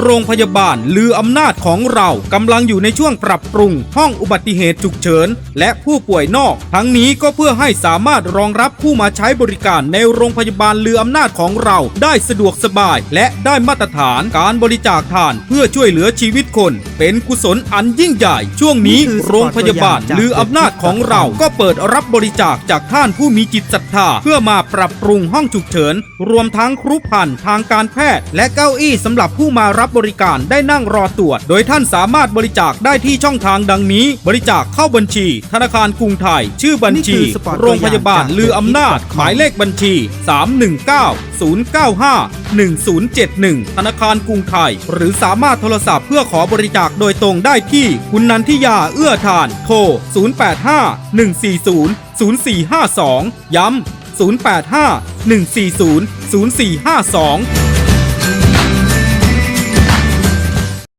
โรงพยาบาลลืออำนาจของเรากำลังอยู่ในช่วงปรับปรุง ห้องอุบัติเหตุฉุกเฉิน และผู้ป่วยนอก ทั้งนี้ก็เพื่อให้สามารถรองรับผู้มาใช้บริการในโรงพยาบาลลืออำนาจของเราได้สะดวกสบาย และได้มาตรฐานการบริจาคทานเพื่อช่วยเหลือชีวิตคน เป็นกุศลอันยิ่งใหญ่ ช่วงนี้โรงพยาบาลลืออำนาจของเราก็เปิดรับบริจาคจากท่านผู้มีจิตศรัทธาเพื่อมาปรับปรุงห้องฉุกเฉิน รวมทั้งครุพันธ์ทางการแพทย์ และเก้าอี้สำหรับผู้มารับบริการได้นั่งรอตรวจ โดยท่านสามารถบริจาคได้ที่ช่องทางดังนี้ บริจาคเข้าบัญชี ธนาคารกรุงไทย ชื่อบัญชีนี่คือสปอร์ตโรงพยาบาลตัวอย่างจากลืออำนาจ The Hit.com หมายเลขบัญชี 319 095 1071 ธนาคารกรุงไทย หรือสามารถโทรศัพท์เพื่อขอบริจาคโดยตรงได้ที่ คุณนันทิยาเอื้อทาน โทร 085 140 0452 ย้ำ085 140 0452